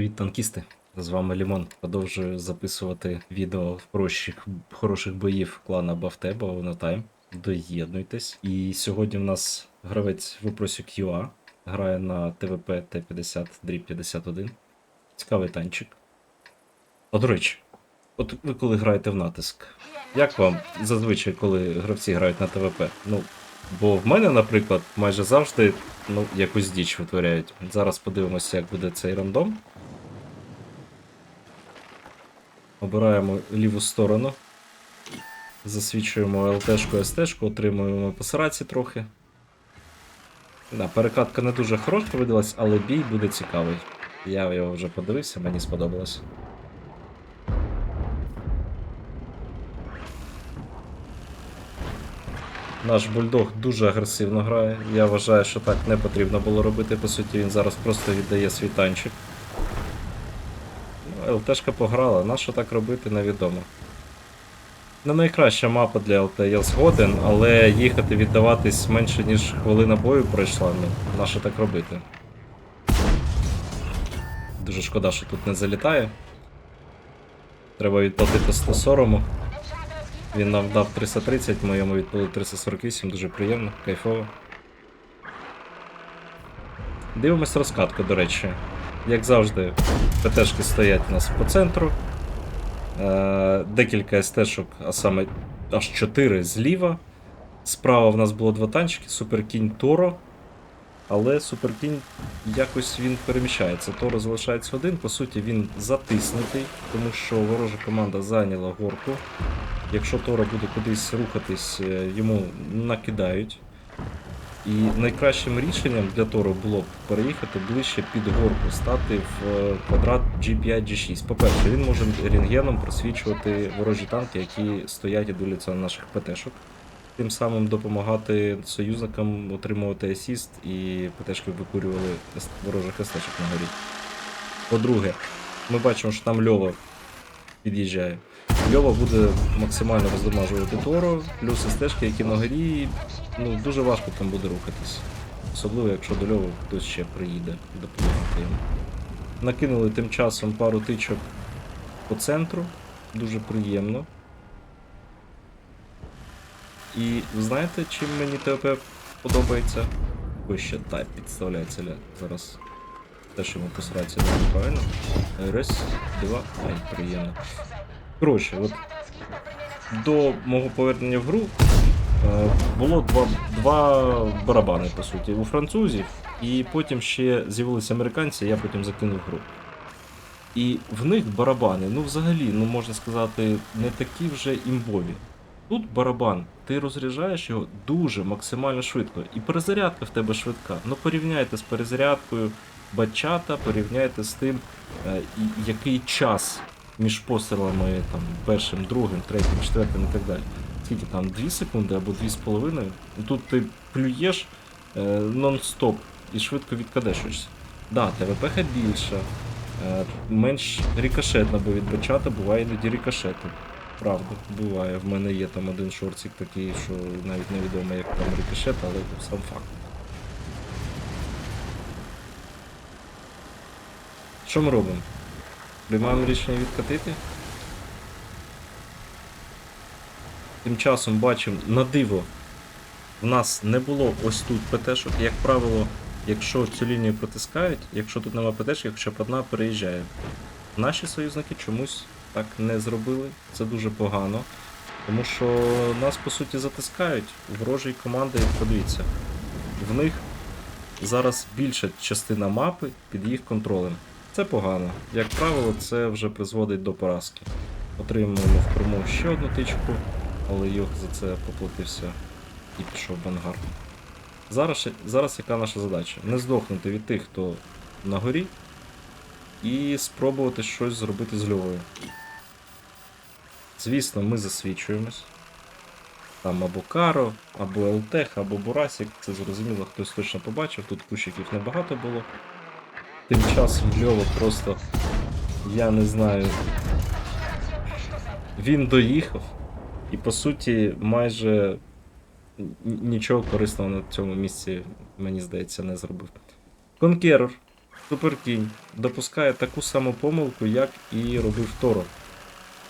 Привіт, танкісти! З вами Лімон. Продовжую записувати відео хороших, хороших боїв клана Бафтеба Онотайм. Доєднуйтесь. І сьогодні в нас гравець випросю QA. Грає на ТВП Т50 дріб 51. Цікавий танчик. А до речі, от ви коли граєте в натиск, як вам зазвичай, коли гравці грають на ТВП? Ну, бо в мене, наприклад, майже завжди ну, якусь діч витворяють. Зараз подивимося, як буде цей рандом. Обираємо ліву сторону. Засвічуємо ЛТшку, СТшку, отримуємо по сраці трохи. Да, перекатка не дуже хороша видалась, але бій буде цікавий. Я його вже подивився, мені сподобалось. Наш бульдог дуже агресивно грає. Я вважаю, що так не потрібно було робити. По суті, він зараз просто віддає свій танчик. ЛТшка пограла, на що так робити, невідомо. Не найкраща мапа для ЛТ, я згоден, але їхати віддаватись менше, ніж хвилина бою пройшла, ну, на що так робити. Дуже шкода, що тут не залітає. Треба відплатити 100 сорому. Він нам дав 330, ми йому відповіли 348, дуже приємно, кайфово. Дивимось розкатку, до речі. Як завжди, ПТшки стоять у нас по центру. Е, декілька СТшок, а саме аж 4 зліва. Справа в нас було два танчики, Суперкінь Торо. Але Суперкінь якось він переміщається. Торо залишається один. По суті, він затиснутий, тому що ворожа команда зайняла горку. Якщо Торо буде кудись рухатись, е, йому накидають. І найкращим рішенням для Торо було б переїхати ближче під горку, стати в е, квадрат G5, G6. По-перше, він може рентгеном просвічувати ворожі танки, які стоять і дивляться на наших ПТшок. Тим самим допомагати союзникам отримувати асіст і ПТшки викурювали ворожих СТшок на горі. По-друге, ми бачимо, що там Льова під'їжджає. Льова буде максимально роздамажувати Торо, плюс СТшки, які на горі, ну дуже важко там буде рухатись. Особливо, якщо до Льова хтось ще приїде допомагати йому. Накинули тим часом пару тичок по центру, дуже приємно. І знаєте, чим мені ТВП подобається? Ось ще тайп підставляється ля. Зараз теж йому посрається правильно. Раз, два, ай, приємно. Коротше, от до мого повернення в гру е, було два, два барабани, по суті, у французів, і потім ще з'явилися американці, я потім закинув гру. І в них барабани, ну взагалі, ну можна сказати, не такі вже імбові. Тут барабан, ти розряджаєш його дуже максимально швидко. І перезарядка в тебе швидка. Ну порівняйте з перезарядкою бачата, порівняйте з тим, е, який час між пострілами там, першим, другим, третім, четвертим і так далі. Скільки там 2 секунди або 2,5. Ну, Тут ти плюєш е, нон-стоп і швидко відкадешуєшся. Да, ТВП більша, е, менш рікошетна, бо від бачата буває іноді рікошети. Правда, буває. В мене є там один шортик такий, що навіть невідомо, як там рикошет, але сам факт. Що ми робимо? Приймаємо рішення відкатити. Тим часом бачимо на диво. В нас не було ось тут ПТшок. Як правило, якщо цю лінію протискають, якщо тут нема хоча б одна переїжджає. Наші союзники чомусь так не зробили. Це дуже погано. Тому що нас по суті затискають. Ворожі команди, подивіться, в них зараз більша частина мапи під їх контролем. Це погано. Як правило, це вже призводить до поразки. Отримуємо в Криму ще одну тичку, але Йох за це поплатився і пішов в ангар. Зараз, зараз яка наша задача? Не здохнути від тих, хто на горі, і спробувати щось зробити з Льовою. Звісно, ми засвічуємось. Там або Каро, або ЛТХ, або Бурасік, це зрозуміло, хтось точно побачив, тут кущиків небагато було. Тим часом Льова просто, я не знаю. Він доїхав і по суті майже нічого корисного на цьому місці, мені здається, не зробив. Конкерор Суперкінь допускає таку саму помилку, як і робив Торо.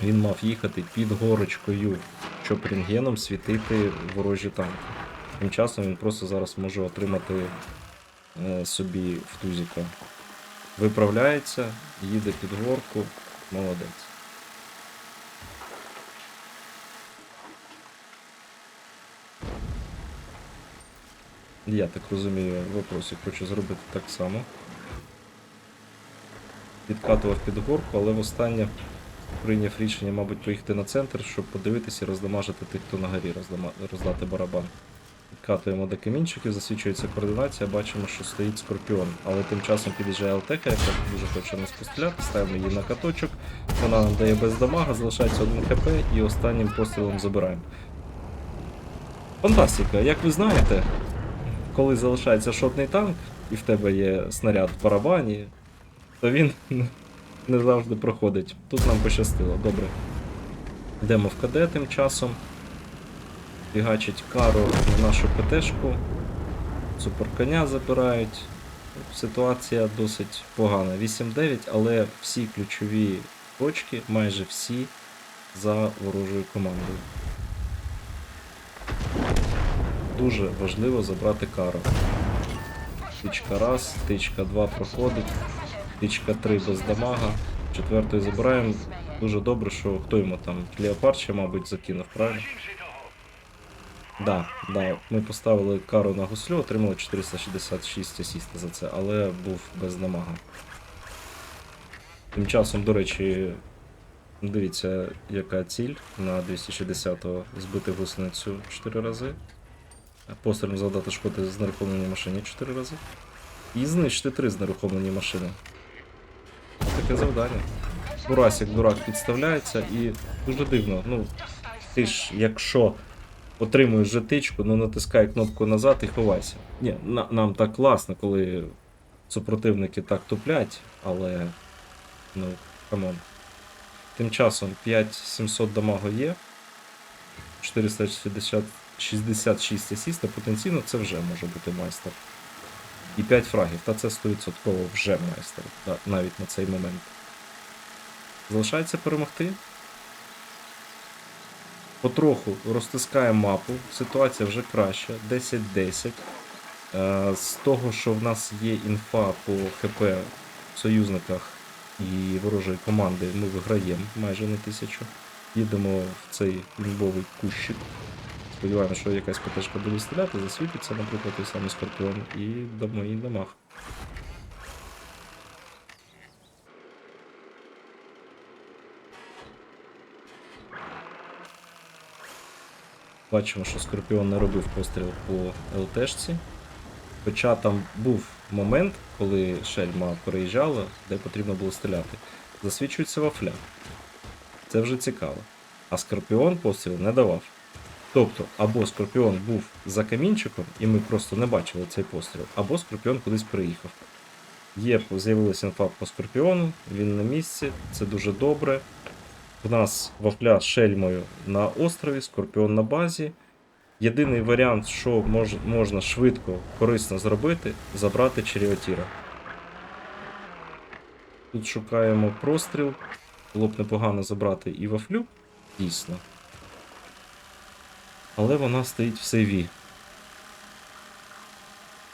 Він мав їхати під горочкою, щоб рентгеном світити ворожі танки. Тим часом він просто зараз може отримати е, собі в тузіка. Виправляється, їде під горку, молодець. Я так розумію, вопросі хочу зробити так само. Підкатував під горку, але востаннє прийняв рішення, мабуть, поїхати на центр, щоб подивитися і роздамажити тих, хто на горі роздати барабан. Підкатуємо до камінчиків, засвічується координація, бачимо, що стоїть скорпіон. Але тим часом під'їжджає ЛТХ, яка дуже хоче нас постріляти, ставимо її на каточок, вона нам дає без дамага, залишається один хп і останнім пострілом забираємо. Фантастика, як ви знаєте, коли залишається шотний танк, і в тебе є снаряд в барабані, то він не завжди проходить. Тут нам пощастило, добре. Йдемо в КД тим часом. Фігачить кару в нашу ПТшку. Суперконя забирають. Ситуація досить погана. 8-9, але всі ключові точки, майже всі, за ворожою командою. Дуже важливо забрати кару. Тичка раз, тичка 2 проходить, тичка 3 без дамага, четвертою забираємо. Дуже добре, що хто йому там Леопард ще, мабуть, закинув, правильно? Да, да, ми поставили кару на гуслю, отримали 466 асіста за це, але був без дамага. Тим часом, до речі, дивіться, яка ціль на 260-го збити гусеницю 4 рази. Пострілом завдати шкоди з нерухомленій машині 4 рази. І знищити 3 з нерухомлені машини. Таке завдання. Бурасик дурак підставляється і дуже дивно. Ну, ти ж, якщо отримуєш жетичку, ну натискай кнопку назад і ховайся. Ні, на, нам так класно, коли супротивники так туплять, але. Ну, камон. Тим часом 5700 дамагу є. 460 66 асіста, потенційно це вже може бути майстер. І 5 фрагів, та це 100% вже майстер, навіть на цей момент. Залишається перемогти. Потроху розтискаємо мапу, ситуація вже краща, 10-10. Е, З того, що в нас є інфа по ХП в союзниках і ворожої команди, ми виграємо майже на тисячу. Їдемо в цей лімбовий кущик. Сподіваємося, що якась ПТшка буде стріляти, засвітиться, наприклад, той самий скорпіон, і дамо їй дамаг. Бачимо, що Скорпіон не робив постріл по ЛТшці. Хоча там був момент, коли шельма переїжджала, де потрібно було стріляти. Засвічується вафля. Це вже цікаво. А Скорпіон постріл не давав. Тобто, або Скорпіон був за камінчиком, і ми просто не бачили цей постріл, або Скорпіон кудись приїхав. Є, з'явилася інфа по Скорпіону, він на місці, це дуже добре. В нас вафля з шельмою на острові, Скорпіон на базі. Єдиний варіант, що мож, можна швидко, корисно зробити, забрати Черіотіра. Тут шукаємо простріл. Було б непогано забрати і вафлю, дійсно. Але вона стоїть в сейві.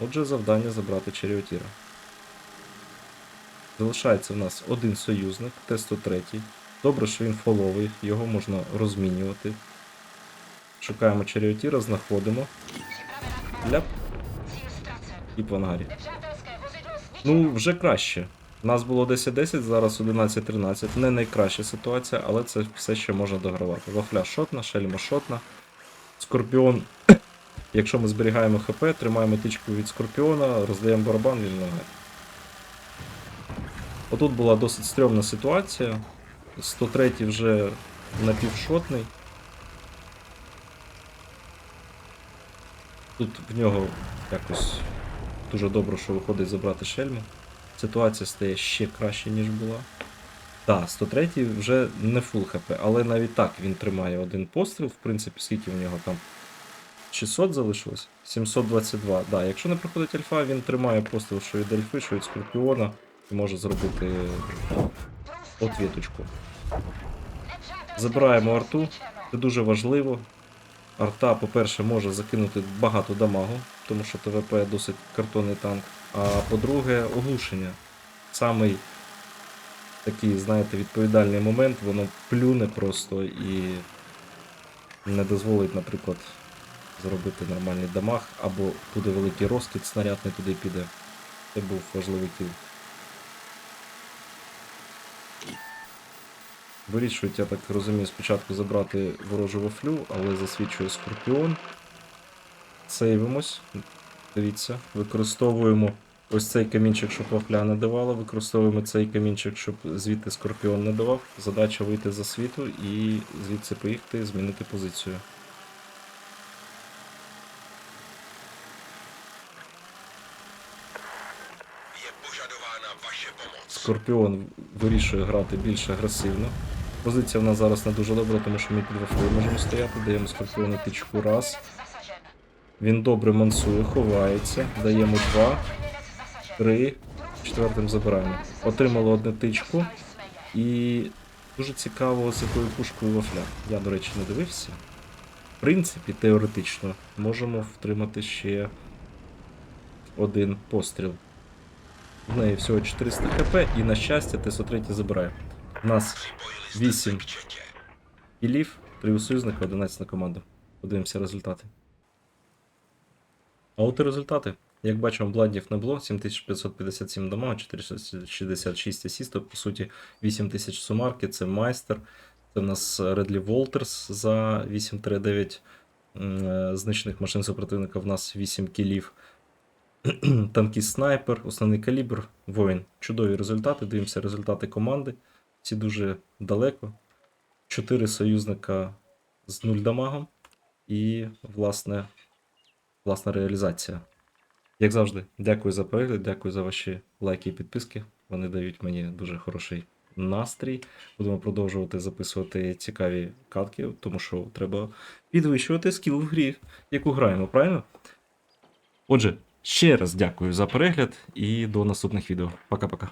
Отже, завдання забрати Черіотіра. Залишається в нас один союзник, Т-103. Добре, що він фоловий, його можна розмінювати. Шукаємо Черіотіра, знаходимо. Ляп. І по ангарі. Ну, вже краще. У нас було 10-10, зараз 11-13. Не найкраща ситуація, але це все ще можна догравати. Вафля шотна, шельма шотна. Скорпіон. Якщо ми зберігаємо ХП, тримаємо тичку від Скорпіона, роздаємо барабан, він лагає. Отут була досить стрьомна ситуація. 103 вже напівшотний. Тут в нього якось дуже добре, що виходить забрати шельму. Ситуація стає ще краще, ніж була. Так, 103 вже не фул хп, але навіть так він тримає один постріл, в принципі, скільки в нього там 600 залишилось? 722. Да, якщо не проходить альфа, він тримає постріл, що від альфи, що від скорпіона, і може зробити отвіточку. Забираємо арту. Це дуже важливо. Арта, по-перше, може закинути багато дамагу, тому що ТВП досить картонний танк. А по-друге, оглушення. Самий такий, знаєте, відповідальний момент, воно плюне просто і не дозволить, наприклад, зробити нормальний дамаг, або буде великий розкид, снаряд не туди піде. Це був важливий кіл. Вирішують, я так розумію, спочатку забрати ворожу вафлю, але засвідчує скорпіон. Сейвимось. Дивіться, використовуємо ось цей камінчик, щоб вафля не давала. Використовуємо цей камінчик, щоб звідти скорпіон не давав. Задача вийти за світу і звідси поїхати, змінити позицію. Скорпіон вирішує грати більш агресивно. Позиція в нас зараз не дуже добра, тому що ми під вафлею можемо стояти, даємо скорпіону тичку раз. Він добре мансує, ховається. Даємо два, три, четвертим забираємо. Отримали одну тичку. І дуже цікаво, з якою пушкою вафля. Я, до речі, не дивився. В принципі, теоретично, можемо втримати ще один постріл. В неї всього 400 хп, і на щастя, ТСО-3 забирає. У нас 8 se k кілів, 3 у союзника, 11 на команду. Подивимося результати. А от і результати. Як бачимо, бладів не було, 7557 дамага, 466 асістів, по суті, 8000 сумарки, це майстер. Це в нас Редлі Волтерс за 8-9 м, е, знищених машин супротивника, в нас 8 кілів. Танкіст снайпер, основний калібр, воїн. Чудові результати. Дивимося результати команди. Всі дуже далеко. Чотири союзника з нуль дамагом. І, власне, власна реалізація. Як завжди, дякую за перегляд, дякую за ваші лайки і підписки. Вони дають мені дуже хороший настрій. Будемо продовжувати записувати цікаві катки, тому що треба підвищувати скіл в грі, яку граємо, правильно? Отже, ще раз дякую за перегляд і до наступних відео. Пока-пока.